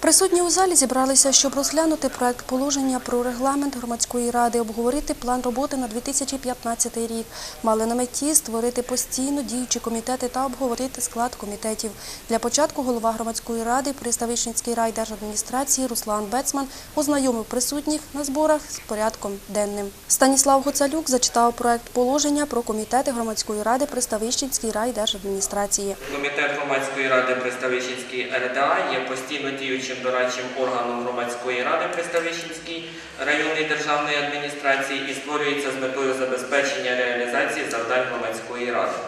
Присутні у залі зібралися, щоб розглянути проект положення про регламент громадської ради, обговорити план роботи на 2015 рік. Мали на меті створити постійно діючі комітети та обговорити склад комітетів. Для початку голова громадської ради при Ставищенській райдержадміністрації Руслан Бецман ознайомив присутніх на зборах з порядком денним. Станіслав Гоцалюк зачитав проект положення про комітети громадської ради при Ставищенській райдержадміністрації. Комітет громадської ради при Ставищенській РДА є постійно діючим дорадчим органом громадської ради Приставищенській районної державної адміністрації і створюється з метою забезпечення реалізації завдань громадської ради.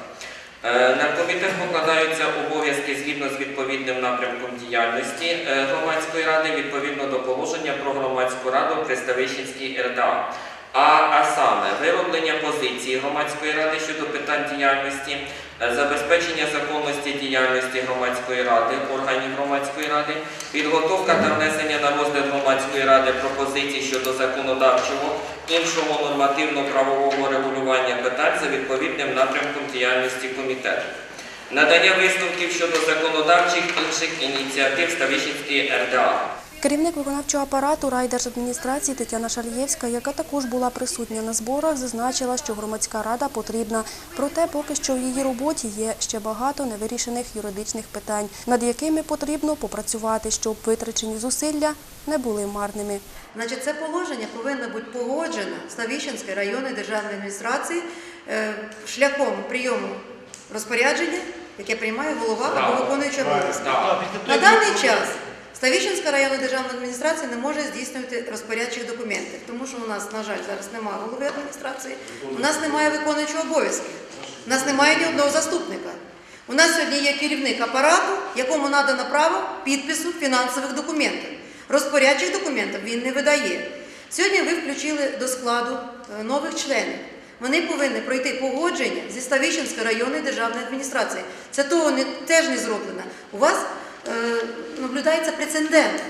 Е, На комітет покладаються обов'язки згідно з відповідним напрямком діяльності е, громадської ради відповідно до положення про громадську раду Приставищенській РДА. А, а саме вироблення позиції громадської ради щодо питань діяльності, е, забезпечення законності діяльності громадської ради, органів громадської ради, підготовка та внесення на розгляд громадської ради пропозицій щодо законодавчого, іншого нормативно-правового регулювання питань за відповідним напрямком діяльності комітету. Надання висновків щодо законодавчих інших ініціатив Ставищенської РДА. Керівник виконавчого апарату райдержадміністрації Тетяна Шальєвська, яка також була присутня на зборах, зазначила, що громадська рада потрібна. Проте поки що в її роботі є ще багато невирішених юридичних питань, над якими потрібно попрацювати, щоб витрачені зусилля не були марними. Значить, це положення повинно бути погоджено Ставищенською районною державної адміністрації е, шляхом прийому розпорядження, яке приймає голова або виконуючий обов'язки. На даний час Ставищенська районна державна адміністрація не може здійснювати розпорядчих документів, тому що у нас, на жаль, зараз немає голови адміністрації, у нас немає виконуючого обов'язки, у нас немає ні одного заступника. У нас сьогодні є керівник апарату, якому надано право підпису фінансових документів. Розпорядчих документів він не видає. Сьогодні ви включили до складу е, нових членів. Вони повинні пройти погодження зі Ставищенської районної державної адміністрації. Це того не, теж не зроблено. У вас наблюдається прецедент.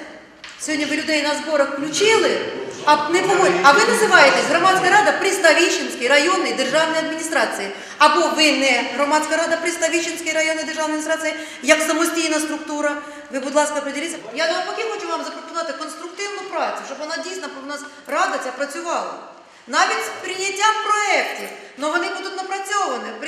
Сьогодні ви людей на зборах включили, а не. А ви називаєтесь громадська рада при Ставищенській районній державній адміністрації. Або ви не громадська рада при Ставищенській районній державній адміністрації, як самостійна структура. Ви, будь ласка, приділіться. Я навпаки хочу вам запропонувати конструктивну працю, щоб вона дійсно у нас рада ця працювала. Навіть з прийняттям проєктів, але вони будуть напрацьовані.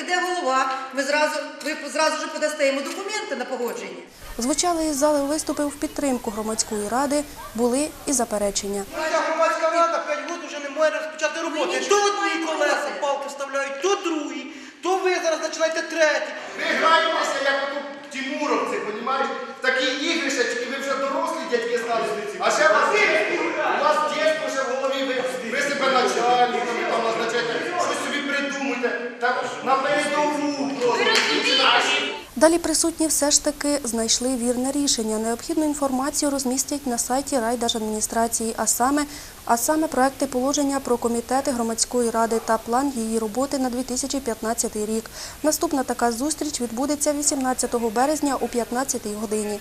Прийде голова, ви зразу, ви зразу ж подасте йому документи на погодження. Звучали із зали виступи в підтримку громадської ради, були і заперечення. Ця громадська рада 5 років вже не може розпочати роботи. То одні колеса палки вставляють, то другі, то ви зараз починаєте треті. Ми граємося, як ото тімуровці, понімаєш? Такі ігрища, тільки ви вже дорослі дядьки стали. А ще у вас, у вас дійсно ще в голові, ви, ви себе начальниками там назначаєте, щось собі придумуєте. Так на передову просто. Далі присутні все ж таки знайшли вірне рішення. Необхідну інформацію розмістять на сайті райдержадміністрації, а саме, а саме проекти положення про комітети громадської ради та план її роботи на 2015 рік. Наступна така зустріч відбудеться 18 березня о 15 годині.